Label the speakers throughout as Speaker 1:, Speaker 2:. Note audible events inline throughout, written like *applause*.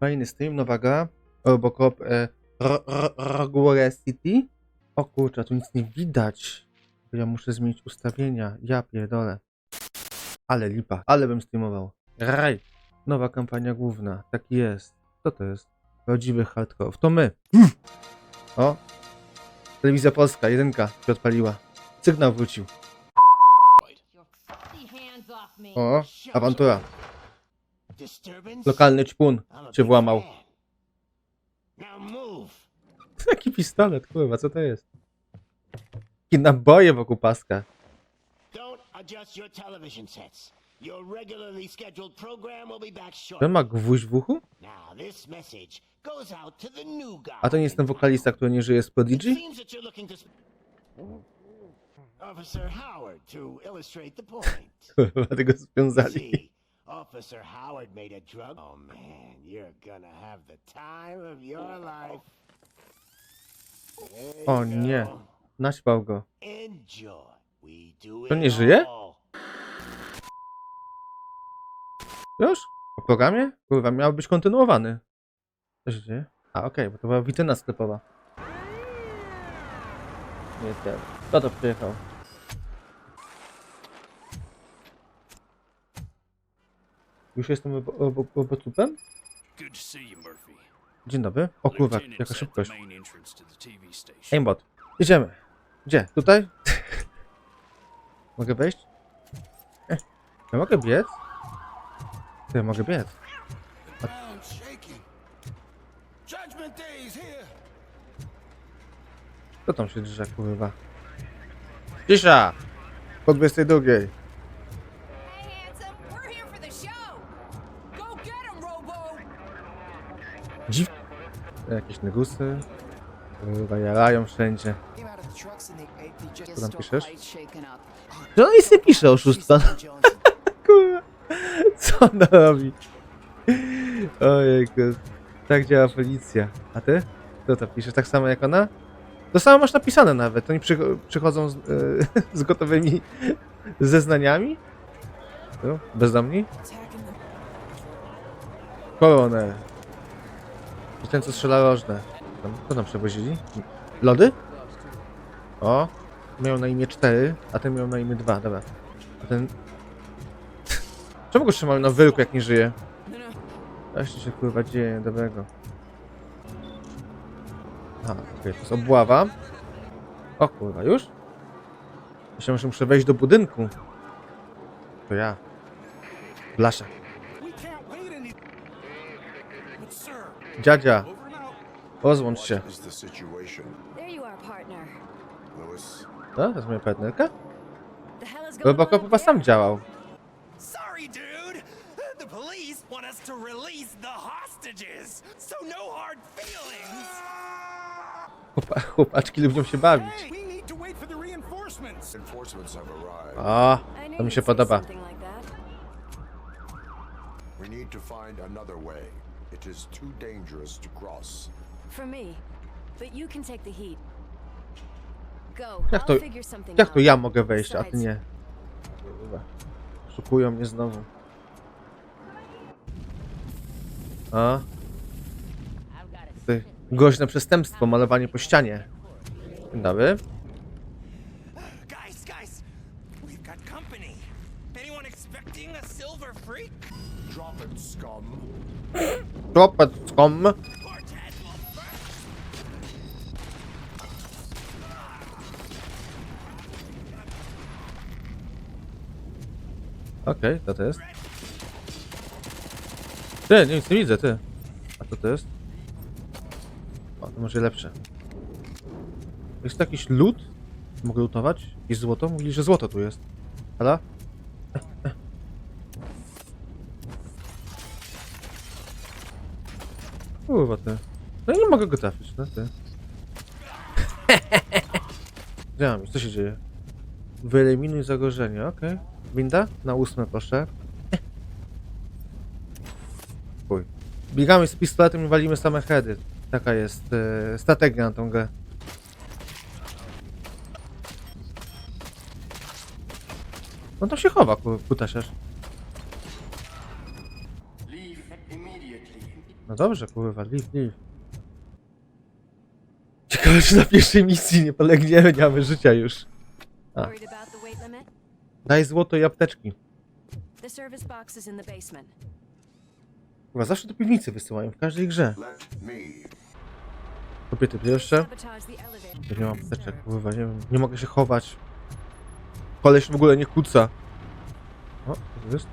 Speaker 1: Fajny stream, nowa gra. Robocop e, Rogue City. O kurczę, tu nic nie widać. Ja muszę zmienić ustawienia. Ja pierdolę. Ale lipa, ale bym streamował. Raj. Nowa kampania główna. Tak jest. Co to jest? Prawdziwy hardcore. To my. O. Telewizja Polska, jedynka się odpaliła. Sygnał wrócił. O, awantura. Lokalny ćpun się włamał. *laughs* Jaki pistolet, kurwa, co to jest? Jakie naboje wokół paska. Ten ma gwóźdź w uchu? A to nie jest ten wokalista, który nie żyje z Prodigy?
Speaker 2: Officer Howard to illustrate the point. *laughs*
Speaker 1: Kurwa, tego związali.
Speaker 2: Officer Howard made a drug. Oh man, you're gonna have the time of your life. There
Speaker 1: O nie.
Speaker 2: go.
Speaker 1: Naśpał go.
Speaker 2: Enjoy. We do
Speaker 1: To
Speaker 2: it
Speaker 1: nie żyje?
Speaker 2: all.
Speaker 1: Już? Po programie? Kurwa, miał być kontynuowany. Się dzieje? A, okej, bo to była witryna sklepowa. Nie ten. Kto to przyjechał? Już jestem obo- obo- obocupem? Dzień dobry. O kurwa, jaka szybkość. Aimbot. Idziemy. Gdzie? Tutaj? *laughs* mogę wejść? Ja mogę biec? Ja mogę biec. Co tam się drze, kurwa? Cisza! Po 22. Jakieś negusy. Jarają wszędzie.
Speaker 3: Co
Speaker 1: tam piszesz?
Speaker 3: No
Speaker 1: Co i sobie pisze oszustwa? *laughs* Kurwa. Co ona robi? Ojejku. Tak działa policja. A ty? Kto to pisze? Tak samo jak ona? To samo masz napisane nawet. Oni przycho- przychodzą z, e, *laughs* z gotowymi zeznaniami? Tu? Bezdomni? Koroner. I ten, co strzela rożne. Co tam przewozili? Lody? O, miał na imię 4, a ten miał na imię 2, dobra. A ten... Czemu go trzymają na wylku, jak nie żyje? Co się kurwa dzieje dobrego? Aha, okej, to jest obława. O kurwa, już? Myślałem, że muszę wejść do budynku. To ja. Blasza.
Speaker 4: Are, partner.
Speaker 5: Lewis,
Speaker 1: No, to jest moja partnerka?
Speaker 4: On
Speaker 1: chyba sam działał.
Speaker 6: Sorry, dude. The police want us to release the hostages, so no hard feelings.
Speaker 1: Chłopa, chłopaczki lubią się bawić.
Speaker 7: To.
Speaker 1: O, to mi się podoba.
Speaker 5: We need to find another way. It is too dangerous to cross.
Speaker 4: For me. But you can take the heat. Go.
Speaker 1: Jak
Speaker 4: I'll
Speaker 1: to,
Speaker 4: figure something
Speaker 1: jak to
Speaker 4: out.
Speaker 1: ja mogę wejść, a ty nie? Kurwa. Szukują mnie znowu. A? Ty, groźne przestępstwo, malowanie po ścianie. Dzień dobry.
Speaker 6: Guys, guys, we've got company. Anyone expecting a silver freak?
Speaker 5: Drop it, scum.
Speaker 1: Okej, to to jest. Ty, nic nie widzę, ty. A co to jest? O, to może lepsze. Jest to jakiś lód? Mogę lutować? Jakieś złoto? Mówili, że złoto tu jest. Hala? Kurwa ty. No nie mogę go trafić, no ty. *laughs* Iść? Co się dzieje? Wyeliminuj zagrożenie, okej. Winda? Na ósme proszę. *laughs* Chuj. Biegamy z pistoletem i walimy same heady. Taka jest e, strategia na tą grę. No to się chowa, ku- kutasiarz. No dobrze, kurwa, leave, leave. Ciekawe, czy na pierwszej misji nie polegniemy, nie mamy życia już.
Speaker 8: Worried about the weight limit?
Speaker 1: Daj złoto i apteczki.
Speaker 8: The service box is in the basement.
Speaker 1: Chyba zawsze do piwnicy wysyłają, w każdej grze.
Speaker 5: Let me.
Speaker 1: Kobiety pierwsze.
Speaker 8: Sabotage the elevator.
Speaker 1: Ja nie mam apteczek, kurwa, nie wiem, nie mogę się chować. Koleś w ogóle nie kuca. O, co to jest?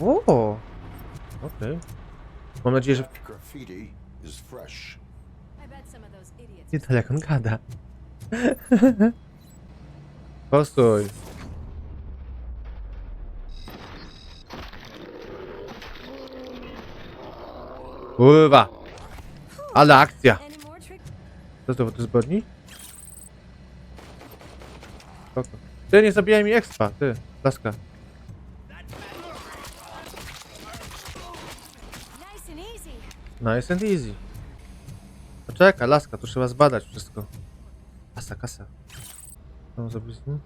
Speaker 1: O, okej. Mam nadzieję, że
Speaker 5: Graffiti is fresh.
Speaker 8: I bet some of those idiots.
Speaker 1: nie to jak on gada. *laughs* Postój. Kurwa. Ale akcja.
Speaker 8: Any more trick?
Speaker 1: Co to, to zbrodni? Spoko. Ty, nie zabijaj mi expa, ty, laska.
Speaker 8: Nice and easy.
Speaker 1: Poczekaj, laska, tu trzeba zbadać wszystko. Kasa, kasa. Co mam zrobić z nim?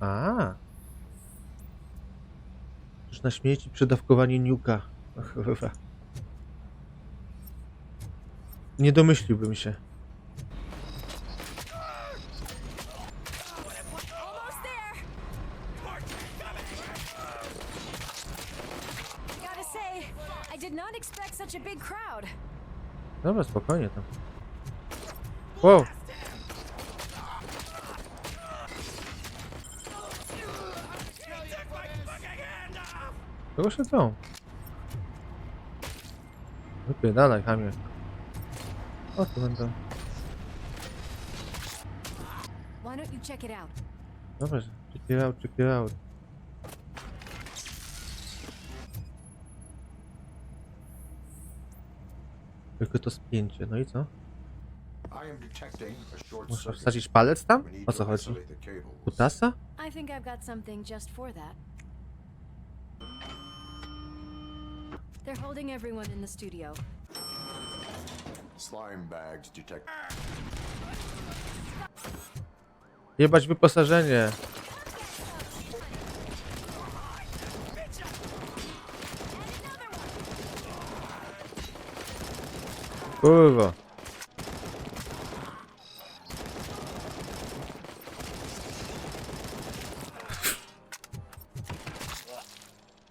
Speaker 1: A. Już na śmieci przedawkowanie niuka. *laughs* Nie domyśliłbym się. Dobra, spokojnie tam. Wow. Kogo się tą? Wypierdalaj, chamie. O, tu będą.
Speaker 8: Why don't you check it out?
Speaker 1: Dobra, check it out, check it out. Tylko to spięcie, no i co? Muszę wsadzić palec tam? O co
Speaker 5: to
Speaker 1: chodzi? Kutasa?
Speaker 8: I think I've got something just for that. They're holding everyone in the studio.
Speaker 5: Slime bags detect.
Speaker 1: Jebać wyposażenie. Kurwa.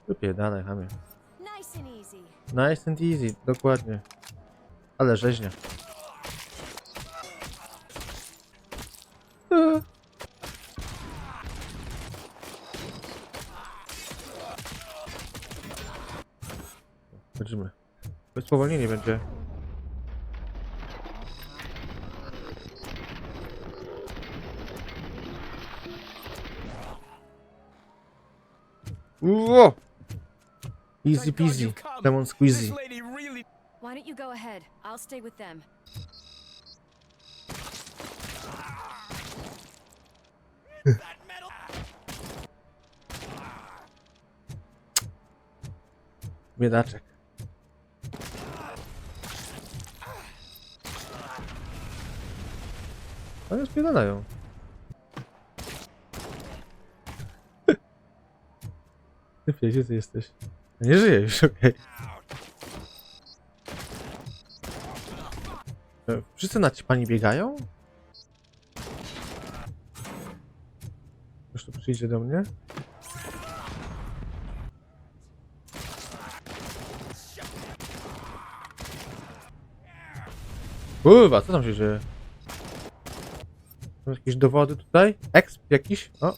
Speaker 1: Wypierdalaj, chamie.
Speaker 8: Nice and easy.
Speaker 1: Nice and easy, dokładnie. Ale rzeźnia. Eee. Chodzimy. To spowolnienie będzie. Uwo! Easy peasy, lemon squeezy.
Speaker 8: Why don't you go ahead? I'll stay with them. *laughs*
Speaker 1: Biedaczek. Oni spierdalają. Ty gdzie ty jesteś? Ja nie żyję już, *laughs* okej. E, Wszyscy na pani biegają? Już tu przyjdzie do mnie? Kurwa, co tam się dzieje? Są jakieś dowody tutaj? Exp jakiś? O.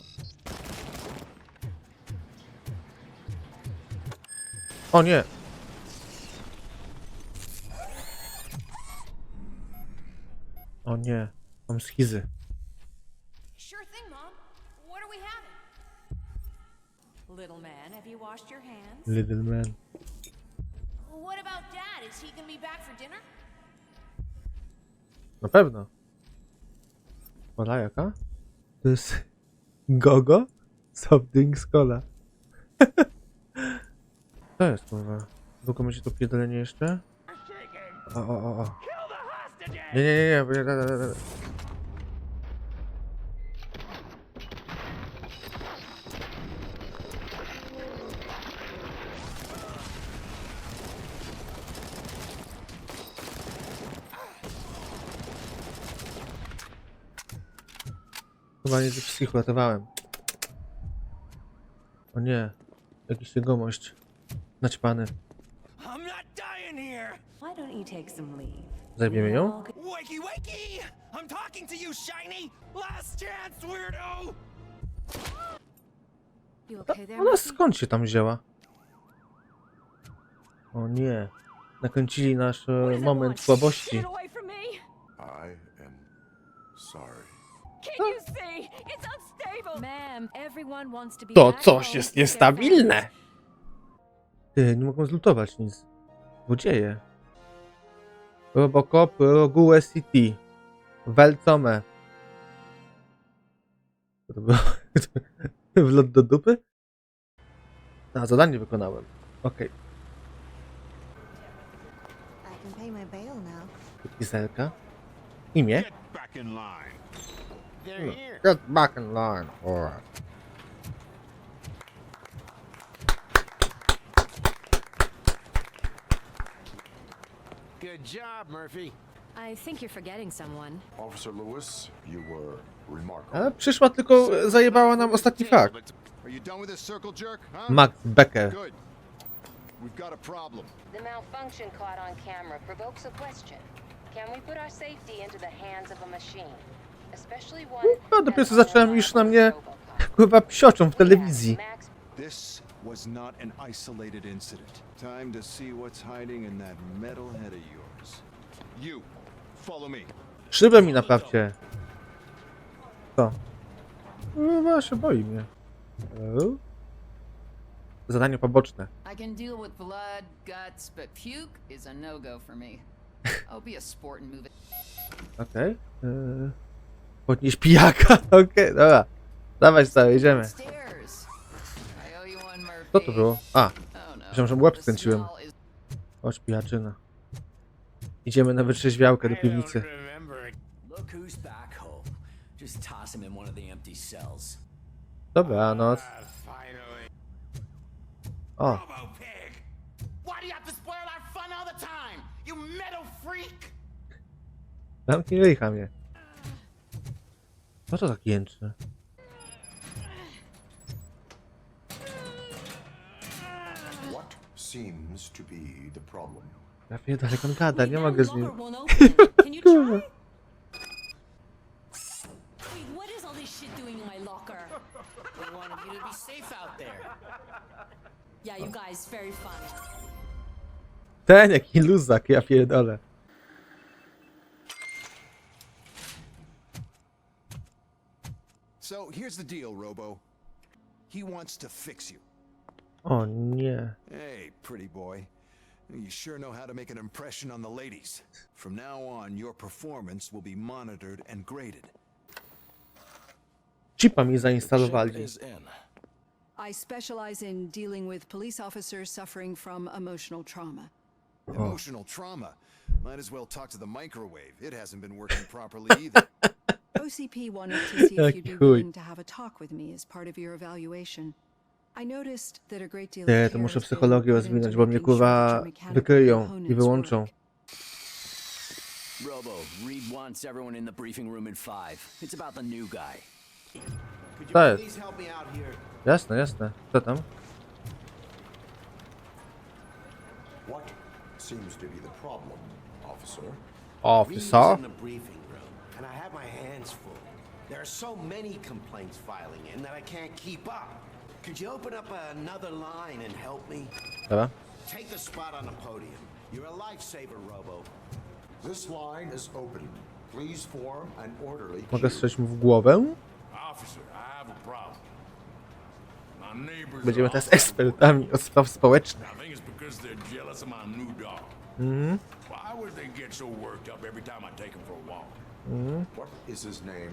Speaker 1: O nie! O nie, mam schizy.
Speaker 4: Sure thing, Mom. What are we having?
Speaker 3: Little man, have you washed your hands?
Speaker 1: Little man.
Speaker 4: What about Dad? Is he gonna be back for dinner?
Speaker 1: Na pewno. Wola jaka? To jest Gogo? Soft drinks cola. *laughs* To jest kurwa. Długo będzie to pierdolenie jeszcze? O, o, o, o. Nie, nie, nie, nie, da, da, da. Chyba nie ze wszystkich uratowałem. O nie, jakiś jegomość. Naćpany.
Speaker 3: Leave?
Speaker 1: Zajmiemy ją?
Speaker 6: Wakey, wakey! I'm talking to you, Shiny! Last chance, weirdo!
Speaker 1: Ona skąd się tam wzięła? O nie. Nakręcili nasz e, moment słabości.
Speaker 5: I am sorry.
Speaker 8: Can you see? It's unstable! Ma'am, everyone wants to be
Speaker 1: To
Speaker 8: back
Speaker 1: coś jest niestabilne. Ty, nie mogą zlutować nic. Złodzieje. Robocop, Rogue City. Welcome. Co to było? *laughs* Wlot do dupy? A, zadanie wykonałem. Okej.
Speaker 9: Now.
Speaker 1: Piselka. Imię?
Speaker 2: Get back in line. They're here.
Speaker 1: Get back in line. Alright.
Speaker 2: Good job, Murphy.
Speaker 8: I think you're forgetting someone.
Speaker 5: Officer Lewis, you were remarkable.
Speaker 1: Ale przyszła tylko zajebała nam ostatni fakt.
Speaker 7: Are you done with this circle jerk, huh?
Speaker 1: Max Becker.
Speaker 7: Good. We've got a problem.
Speaker 10: The malfunction caught on camera provokes a question. Can we put our safety into the hands of a machine? Especially one
Speaker 1: Kurwa, dopiero zacząłem już na mnie kurwa psioczą w telewizji.
Speaker 7: This was not an isolated incident. Time to see what's hiding in that metal head of yours. You, follow me.
Speaker 1: Szybę mi naprawcie. Co? Kurwa, się boi mnie. Zadanie poboczne.
Speaker 4: I can deal with blood, guts, but puke is a no-go for me. *laughs* I'll be a sport and move it.
Speaker 1: Okej. Yy, Podnieś pijaka. *laughs* Okej, dobra. Dawaj stary, jedziemy.
Speaker 4: Stairs. I owe you one, Murphy.
Speaker 1: Co to było? A. Myślałem, że łeb skręciłem. chodź pijaczyna. Idziemy na wytrzeźwiałkę do piwnicy.
Speaker 2: remember.
Speaker 11: Look who's back home. Just toss him in one of the empty cells.
Speaker 1: Dobranoc.
Speaker 2: Ah, finally.
Speaker 1: O,
Speaker 6: Robo pig! Why do you have to spoil our fun all the time? You metal freak!
Speaker 1: zamknij ryjcha mnie. Co to tak jęczy?
Speaker 5: What seems to be the problem?
Speaker 1: Ja pierdolę, jak on gada, nie mogę z nim.
Speaker 8: Locker won't open. Can you *laughs* try? Wait, what is all this shit doing in my locker?
Speaker 6: We wanted you to be safe out there.
Speaker 8: Yeah, you guys, very fun.
Speaker 1: Ten, jaki luzak, ja pierdolę.
Speaker 7: So here's the deal, Robo. He wants to fix you.
Speaker 1: Oh, o nie.
Speaker 7: Hey, pretty boy. You sure know how to make an impression on the ladies. From now on, your performance will be monitored and graded.
Speaker 1: Chipa mi zainstalowali.
Speaker 4: I specialize in dealing with police officers suffering from emotional trauma.
Speaker 7: Emotional trauma. Might as well talk to the microwave. It hasn't been working *laughs* properly either.
Speaker 4: OCP wanted to *laughs* see if you'd be willing to have a talk with me as part of your evaluation. I noticed that a great deal of
Speaker 1: Ty, to
Speaker 4: care
Speaker 1: muszę
Speaker 4: has been
Speaker 1: psychologię
Speaker 4: put into
Speaker 1: rozwinąć, bo mnie
Speaker 4: making sure that
Speaker 1: kurwa
Speaker 4: your mechanical
Speaker 1: wykryją i
Speaker 4: components
Speaker 1: wyłączą.
Speaker 4: work.
Speaker 11: Robo, Reed wants everyone in the briefing room in five. It's about the new guy.
Speaker 2: Could you
Speaker 1: Co jest?
Speaker 2: please help me out here?
Speaker 1: Jasne, jasne. Co tam?
Speaker 5: What seems to be the problem, officer?
Speaker 2: Reed's
Speaker 1: Officer?
Speaker 2: in the briefing room, and I have my hands full. There are so many complaints filing in that I can't keep up. Could you open up another line and help me?
Speaker 1: Dobra.
Speaker 2: Take the spot on the podium. You're a lifesaver, Robo.
Speaker 5: This line is open. Please form an orderly
Speaker 1: Mogę
Speaker 5: queue.
Speaker 1: strzelić mu w głowę?
Speaker 11: Officer, I have a problem. My neighbors
Speaker 1: Będziemy
Speaker 11: are
Speaker 1: teraz
Speaker 11: all-
Speaker 1: ekspertami od spraw społecznych.
Speaker 11: I think it's because they're jealous of my new dog.
Speaker 1: Mhm.
Speaker 11: Why would they get so worked up every time I take him for a walk?
Speaker 5: What is his name?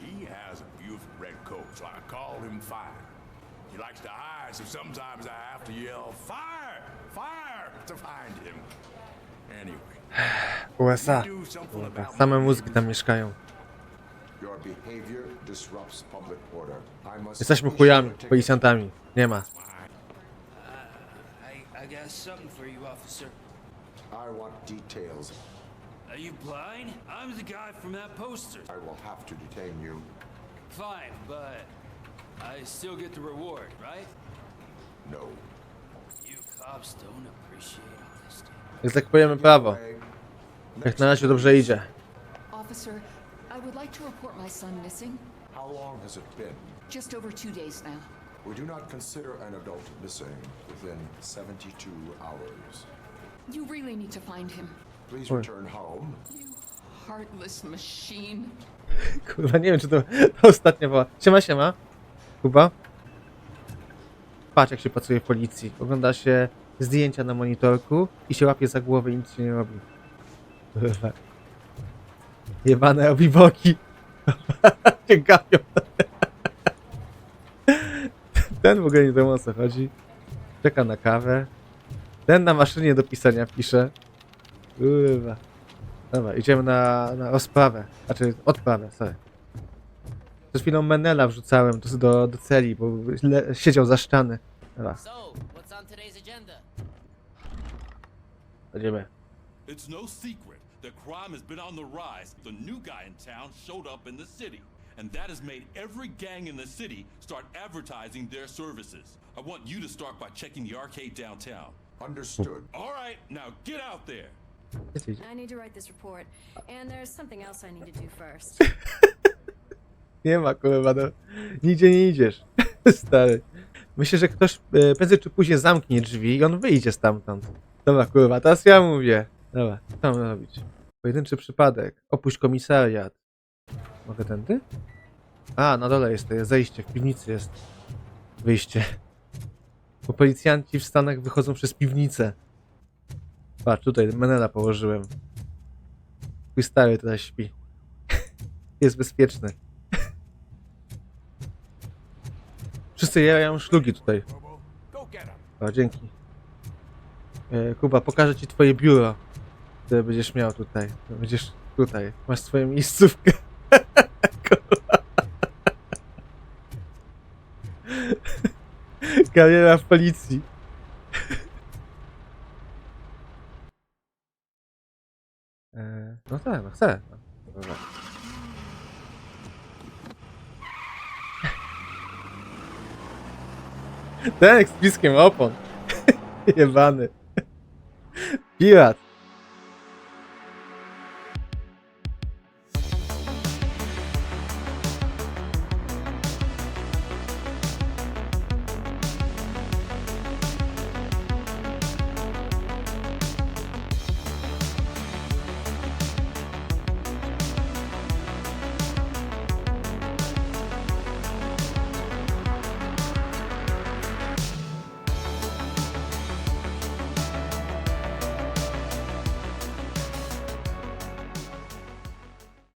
Speaker 11: He has a beautiful red coat, so I call him Fire. He likes to hide, so sometimes I have to yell, Fire! Fire! to find him. Anyway, *sighs*
Speaker 1: USA. Same mózgi tam mieszkają.
Speaker 5: Your behavior disrupts public order. I must
Speaker 1: Jesteśmy chujami, policjantami. Nie ma.
Speaker 6: I, I got something for you, officer.
Speaker 5: I want details.
Speaker 6: Are you blind? I'm the guy from that poster.
Speaker 5: I will have to detain you.
Speaker 12: Fine, but I still get the reward, right?
Speaker 5: No.
Speaker 12: You cops don't appreciate honesty.
Speaker 1: Jest jak powiemy prawo. Jak na razie dobrze idzie.
Speaker 13: Officer, I would like to report my son missing.
Speaker 5: How long has it been?
Speaker 13: Just over two days now.
Speaker 5: We do not consider an adult missing within 72 hours.
Speaker 13: You really need to find him.
Speaker 5: Please return home.
Speaker 13: You heartless machine. *laughs*
Speaker 1: Kurwa, nie wiem, czy to, to *laughs* ostatnia była. Siema, siema. Kuba. Patrz, jak się pracuje w policji. Ogląda się zdjęcia na monitorku i się łapie za głowę i nic się nie robi. Kurwa. *laughs* Jebane obiboki. się *laughs* gapią. *laughs* Ten w ogóle nie wiem o co chodzi. Czeka na kawę. Ten na maszynie do pisania pisze. Kurwa. Dobra, idziemy na, na rozprawę. Znaczy, odprawę, sorry. Przed chwilą Menela wrzucałem do, do, do celi, bo le, siedział za ściany. Dobra,
Speaker 6: So, what's on today's agenda?
Speaker 1: będziemy.
Speaker 11: It's no secret that crime has been on the rise. The new guy in town showed up in the city, and that has made every gang in the city start advertising their services. I want you to start by checking the arcade downtown.
Speaker 5: Understood.
Speaker 11: All right, now get out there.
Speaker 8: I need to write this report, and there's something else I need to do first. *laughs*
Speaker 1: Nie ma kurwa, no. Nigdzie nie idziesz. *laughs* Stary. Myślę, że ktoś e, prędzej czy później zamknie drzwi i on wyjdzie stamtąd. Dobra, kurwa, teraz ja mówię. Dobra, co mam robić? Pojedynczy przypadek. Opuść komisariat. Mogę tędy? A, na dole jest to zejście, w piwnicy jest wyjście. Bo policjanci w Stanach wychodzą przez piwnicę. Patrz, tutaj Menela położyłem. Twój stary teraz śpi. *laughs* Jest bezpieczny. Wszyscy jarają szlugi tutaj. O, dzięki. E, Kuba, pokażę ci twoje biuro, które będziesz miał tutaj. Będziesz tutaj. Masz swoją miejscówkę. *laughs* Kariera w policji. E, no tak, no chcę. No, dobra. Ten z piskiem opon. *laughs* Jebany. Pirat.